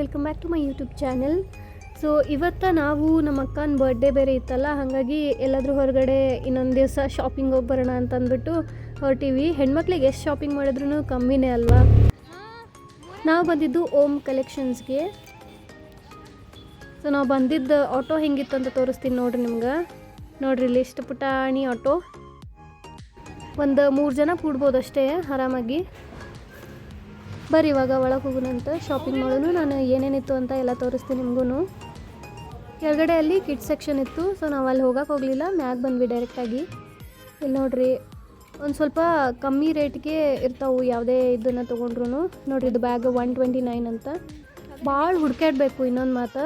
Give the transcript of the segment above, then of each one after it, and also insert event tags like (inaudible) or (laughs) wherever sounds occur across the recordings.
Welcome back to my YouTube channel so ಇವತ್ತು ನಾವು ನಮ್ಮ ಅಕ್ಕನ ಬರ್ಡೇ ಬೇರೆ ಇತ್ತಲ್ಲ, ಹಾಗಾಗಿ ಎಲ್ಲಾದರೂ ಹೊರಗಡೆ ಇನ್ನೊಂದು ದಿವಸ ಶಾಪಿಂಗ್ ಹೋಗಿ ಬರೋಣ ಅಂತ ಅಂದ್ಬಿಟ್ಟು ಹೊರಟಿವಿ. ಹೆಣ್ಮಕ್ಳಿಗೆ ಎಷ್ಟು ಶಾಪಿಂಗ್ ಮಾಡಿದ್ರೂ ಕಮ್ಮಿನೇ ಅಲ್ವಾ? ನಾವು ಬಂದಿದ್ದು ಓಮ್ ಕಲೆಕ್ಷನ್ಸ್ಗೆ ಸೊ ನಾವು ಬಂದಿದ್ದ ಆಟೋ ಹೆಂಗಿತ್ತು ಅಂತ ತೋರಿಸ್ತೀನಿ ನೋಡಿರಿ ನಿಮ್ಗೆ. ನೋಡ್ರಿ ಇಲ್ಲಿ ಇಷ್ಟು ಪುಟಾಣಿ ಆಟೋ ಒಂದು ಮೂರು ಜನ ಕೂಡ್ಬೋದು ಅಷ್ಟೇ, ಆರಾಮಾಗಿ. ಬರ್ರಿ ಇವಾಗ ಒಳಗೆ ಹೋಗೋಣಂತ ಶಾಪಿಂಗ್ ಮಾಡೋನು, ನಾನು ಏನೇನಿತ್ತು ಅಂತ ಎಲ್ಲ ತೋರಿಸ್ತೀನಿ ನಿಮಗೂ ಕೆಳಗಡೆ ಅಲ್ಲಿ ಕಿಡ್ ಸೆಕ್ಷನ್ ಇತ್ತು ಸೊ ನಾವು ಅಲ್ಲಿ ಹೋಗಕ್ಕೆ ಹೋಗಲಿಲ್ಲ, ಮ್ಯಾಗ್ ಬಂದ್ವಿ ಡೈರೆಕ್ಟಾಗಿ ಇಲ್ಲಿ ನೋಡ್ರಿ, ಒಂದು ಸ್ವಲ್ಪ ಕಮ್ಮಿ ರೇಟ್ಗೆ ಇರ್ತಾವೆ ಯಾವುದೇ ಇದನ್ನು ತೊಗೊಂಡ್ರು ನೋಡ್ರಿ ಇದು ಬ್ಯಾಗ್ ಒನ್ ಟ್ವೆಂಟಿ ನೈನ್ ಅಂತ. ಭಾಳ ಹುಡ್ಕಾಡಬೇಕು ಇನ್ನೊಂದು ಮಾತು.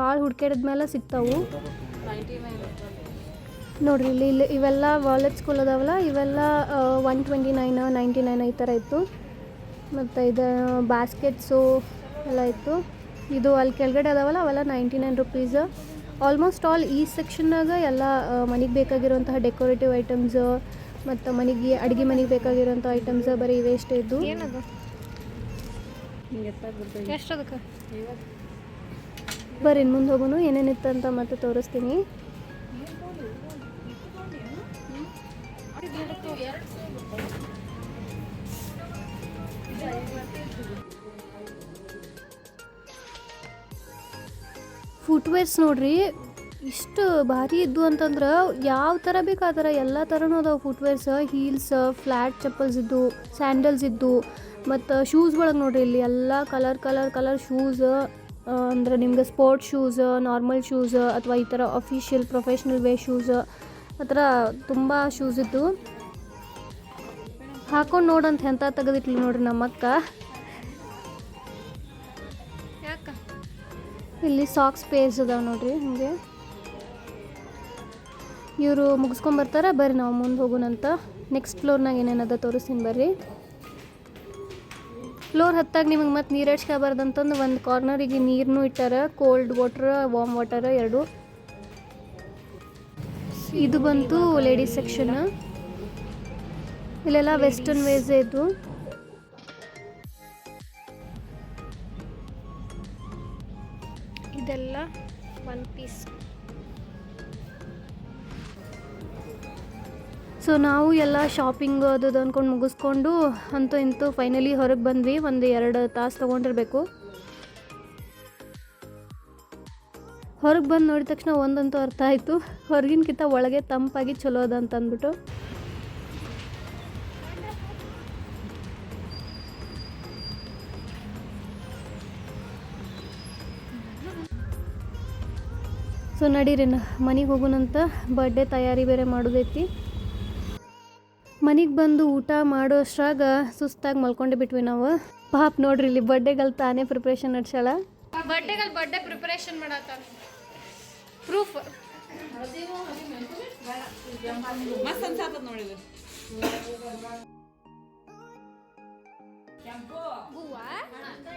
ಭಾಳ ಹುಡ್ಕಾಡಿದ್ಮೇಲೆ ಸಿಗ್ತಾವು. ನೋಡ್ರಿ, ಇಲ್ಲಿ ಇಲ್ಲಿ ಇವೆಲ್ಲ ವಾಲೆಟ್ಸ್ಗಳು ಅದಾವಲ್ಲ ಇವೆಲ್ಲ one twenty nine ninety nine ಈ ಥರ ಇತ್ತು. ಮತ್ತು ಇದು ಬಾಸ್ಕೆಟ್ಸು ಎಲ್ಲ ಇತ್ತು. ಇದು ಅಲ್ಲಿ ಕೆಳಗಡೆ ಅದಾವಲ್ಲ ಅವೆಲ್ಲ ninety nine rupees. Almost all ಈ ಸೆಕ್ಷನ್ನಾಗ ಎಲ್ಲ ಮನೆಗೆ ಬೇಕಾಗಿರುವಂತಹ ಡೆಕೋರೇಟಿವ್ ಐಟಮ್ಸ್ ಮತ್ತು ಮನೆಗೆ ಅಡುಗೆ ಮನೆಗೆ ಬೇಕಾಗಿರುವಂಥ ಐಟಮ್ಸ್ ಬರೀ ಇವೆ ಇಷ್ಟೇ ಇದ್ದು. ಏನದು? ಎಷ್ಟು ಅದಕ್ಕೆ ಬರ್ರಿ ಇನ್ನು ಮುಂದೆ ಹೋಗೋನು ಏನೇನಿತ್ತು ಅಂತ ಮತ್ತೆ ತೋರಿಸ್ತೀನಿ. ಫುಟ್ವೇರ್ಸ್ ನೋಡ್ರಿ, ಇಷ್ಟು ಭಾರಿ ಇದ್ದು ಅಂತಂದ್ರೆ ಯಾವ ಥರ ಬೇಕು ಥರ ಎಲ್ಲ ಥರನೂ ಅದಾವೆ ಫುಟ್ವೇರ್ಸ್ ಹೀಲ್ಸ್ ಫ್ಲ್ಯಾಟ್ ಚಪ್ಪಲ್ಸ್ ಇದ್ದು ಸ್ಯಾಂಡಲ್ಸ್ ಇದ್ದು, ಮತ್ತು ಶೂಸ್ ಒಳಗೆ ನೋಡ್ರಿ ಇಲ್ಲಿ ಎಲ್ಲ ಕಲರ್ ಕಲರ್ ಕಲರ್ ಶೂಸ್ ಅಂದ್ರೆ ನಿಮ್ಗೆ ಸ್ಪೋರ್ಟ್ಸ್ ಶೂಸ್ ನಾರ್ಮಲ್ ಶೂಸ್ ಅಥವಾ ಈ ಥರ ಅಫಿಷಿಯಲ್ ಪ್ರೊಫೆಷ್ನಲ್ ವೇ ಶೂಸ್ ಆ ಥರ ತುಂಬ ಶೂಸ್ ಇದ್ದು. ಹಾಕೊಂಡು ನೋಡಂತ ಎಂಥ ತೆಗೆದಿಟ್ಲಿ ನೋಡ್ರಿ ನಮ್ಮಕ್ಕ. ಇಲ್ಲಿ ಸಾಕ್ಸ್ ಪೇರ್ಸ್ ಅದಾವೆ ನೋಡ್ರಿ ಹಂಗೆ. ಇವರು ಮುಗಿಸ್ಕೊಂಬರ್ತಾರ ಬರ್ರಿ ನಾವು ಮುಂದೆ ಹೋಗೋಣಂತ. ನೆಕ್ಸ್ಟ್ ಫ್ಲೋರ್ನಾಗ ಏನೇನದ ತೋರಿಸ್ತೀನಿ ಬರ್ರಿ. ಫ್ಲೋರ್ ಹತ್ತಾಗ ನಿಮಗೆ ಮತ್ತೆ ನೀರು ಹಚ್ಕೋಬಾರ್ದಂತಂದು ಒಂದು ಕಾರ್ನರಿಗೆ ನೀರನ್ನು ಇಟ್ಟಾರ ಕೋಲ್ಡ್ ವಾಟರ್ ವಾಮ್ ವಾಟರ್ ಎರಡು. ಇದು ಬಂತು ಲೇಡೀಸ್ ಸೆಕ್ಷನ್ ಇಲ್ಲೆಲ್ಲ ವೆಸ್ಟರ್ನ್ ವೇಸ್ ಇದು ಪೀಸ್ ಸೊ ನಾವು ಎಲ್ಲ ಶಾಪಿಂಗ್ ಅದು ಅಂದ್ಕೊಂಡು ಮುಗಿಸ್ಕೊಂಡು ಅಂತೂ ಇಂತೂ ಫೈನಲಿ ಹೊರಗೆ ಬಂದ್ವಿ. ಒಂದು ಎರಡು ತಾಸು ತೊಗೊಂಡಿರ್ಬೇಕು. ಹೊರಗೆ ಬಂದು ನೋಡಿದ ತಕ್ಷಣ ಒಂದಂತೂ ಅರ್ಥ ಆಯಿತು. ಹೊರಗಿನಕಿಂತ ಒಳಗೆ ತಂಪಾಗಿ ಚಲೋ ಅದ ಸೊ ನಡೀರಿ ಮನೆಗೆ ಹೋಗೋಣಂತ ಬರ್ಡೇ ತಯಾರಿ ಬೇರೆ ಮಾಡೋದೈತಿ. ಮನೆಗೆ ಬಂದು ಊಟ ಮಾಡೋ ಅಷ್ಟ್ರಾಗ ಸುಸ್ತಾಗಿ ಮಲ್ಕೊಂಡೆ ಬಿಟ್ವಿ ನಾವು. ಪಾಪ್ ನೋಡ್ರಿ ಇಲ್ಲಿ ಬರ್ಡೇಗಲ್ ತಾನೇ ಪ್ರಿಪ್ರೇಷನ್ ನಡ್ಸಾಳ ಬರ್ಡೇಗಲ್ ಬರ್ಡೇ ಪ್ರಿಪರೇಷನ್ ಮಾಡತ್ತ ಪ್ರೂಫ್ ಮಸ್ತ್ ಅನ್ಸಾತದ ನೋಡಿದ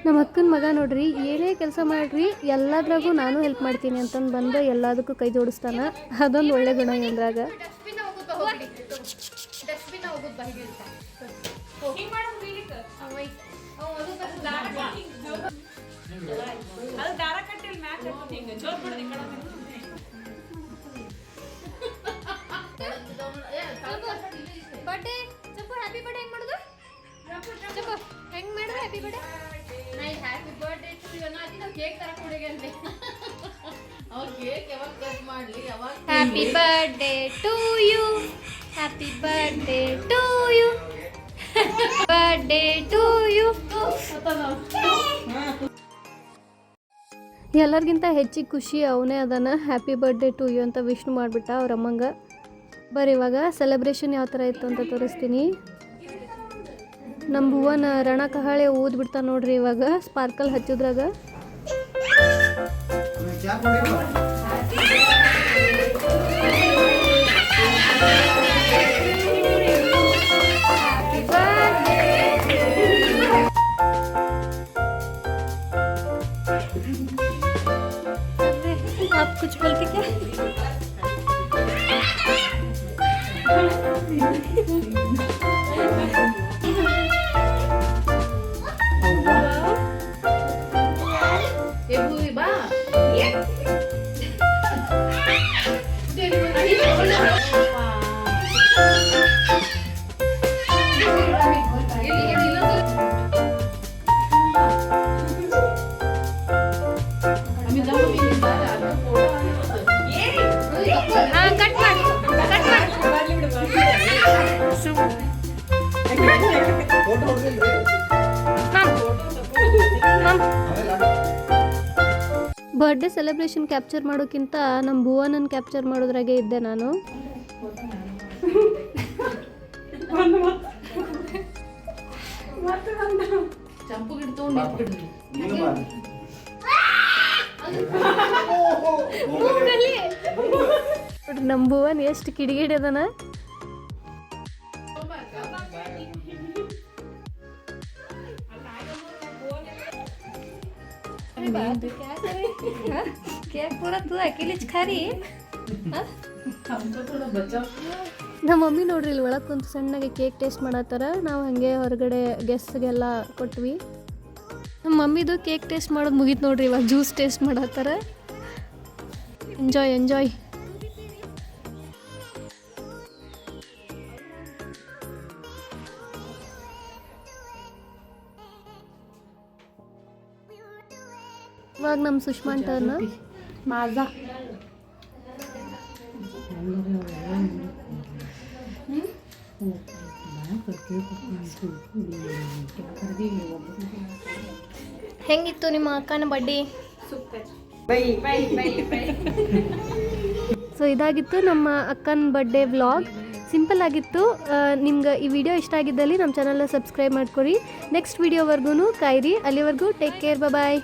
ನಮ್ಮ ಅಕ್ಕನ ಮಗ ನೋಡ್ರಿ, ಏನೇ ಕೆಲಸ ಮಾಡ್ರಿ, ಎಲ್ಲದ್ರಾಗೂ ನಾನು ಹೆಲ್ಪ್ ಮಾಡ್ತೀನಿ ಅಂತಂದು ಬಂದು ಎಲ್ಲದಕ್ಕೂ ಕೈ ಜೋಡಿಸ್ತಾನ ಅದೊಂದು ಒಳ್ಳೆ ಗುಣ ಏನರಾಗ. ಬರ್ಡೇ ಹ್ಯಾಪಿ ಬರ್ಡೇ ಹೆಂಗ್ ಚಪ್ಪು ಹೆಂಗ್ ಮಾಡಿದ್ರೆ ಹ್ಯಾಪಿ ಬರ್ಡೇ ನೈ ಹ್ಯಾಪಿ ಬರ್ಡೇ ಟು ಯು ನಾ ಅದಿನ ಕೇಕ್ ತರ ಕೊಡಿಗೆ ಯಾವಾಗ happy birthday to you happy birthday to you birthday to you ಎಲ್ಲರಿಗಿಂತ ಹೆಚ್ಚಿಗೆ ಖುಷಿ ಅವನೇ ಅದನ್ನು ಹ್ಯಾಪಿ ಬರ್ಡೇ ಟು ಯು ಅಂತ ವಿಷ್ಣು ಮಾಡಿಬಿಟ್ಟ ಅವ್ರ ಅಮ್ಮಂಗೆ. ಬರೀ ಇವಾಗ ಸೆಲೆಬ್ರೇಷನ್ ಯಾವ ಥರ ಇತ್ತು ಅಂತ ತೋರಿಸ್ತೀನಿ. ನಮ್ಮ ಭುವನ ರಣ ಕಹಾಳೆ ಊದ್ಬಿಡ್ತಾ ನೋಡ್ರಿ ಇವಾಗ ಸ್ಪಾರ್ಕಲ್ ಹಚ್ಚಿದ್ರಾಗ आप कुछ बोलते क्या (laughs) ಬರ್ಡೇ ಸೆಲೆಬ್ರೇಷನ್ ಕ್ಯಾಪ್ಚರ್ ಮಾಡೋಕ್ಕಿಂತ ನಮ್ಮ ಭುವನನ್ನ ಕ್ಯಾಪ್ಚರ್ ಮಾಡೋದ್ರಾಗೆ ಇದ್ದೆ ನಾನು. ನಮ್ಮ ಭುವನ್ ಎಷ್ಟು ಕಿಡಿಗಿಡದನ ನಮ್ಮ ಮಮ್ಮಿ ನೋಡ್ರಿ ಇಲ್ಲಿ ಒಳಗೆ ಕುಂತು ಸಣ್ಣಗೆ ಕೇಕ್ ಟೇಸ್ಟ್ ಮಾಡತ್ತಾರ ನಾವು ಹಂಗೆ ಹೊರಗಡೆ ಗೆಸ್ಟ್ಗೆಲ್ಲ ಕೊಟ್ವಿ. ನಮ್ಮ ಮಮ್ಮಿದು ಕೇಕ್ ಟೇಸ್ಟ್ ಮಾಡೋದು ಮುಗೀತು ನೋಡ್ರಿ ಇವಾಗ ಜ್ಯೂಸ್ ಟೇಸ್ಟ್ ಮಾಡತ್ತಾರ ಎಂಜಾಯ್ ಎಂಜಾಯ್ ಇವಾಗ ನಮ್ಮ ಸುಷ್ಮಾ ಟರ್ನ್ ಮಾಜಾ ಹೆಂಗಿತ್ತು ನಿಮ್ಮ ಅಕ್ಕನ ಬಡ್ಡಿ? ಸೊ ಇದಾಗಿತ್ತು ನಮ್ಮ ಅಕ್ಕನ ಬರ್ಡೇ ವ್ಲಾಗ್ ಸಿಂಪಲ್ ಆಗಿತ್ತು. ನಿಮ್ಗೆ ಈ ವಿಡಿಯೋ ಇಷ್ಟ ಆಗಿದ್ದಲ್ಲಿ ನಮ್ಮ ಚಾನಲ್ನ ಸಬ್ಸ್ಕ್ರೈಬ್ ಮಾಡ್ಕೊಡಿ. ನೆಕ್ಸ್ಟ್ ವಿಡಿಯೋವರೆಗೂ ಕಾಯಿರಿ. ಅಲ್ಲಿವರೆಗೂ ಟೇಕ್ ಕೇರ್ ಬಾಯ್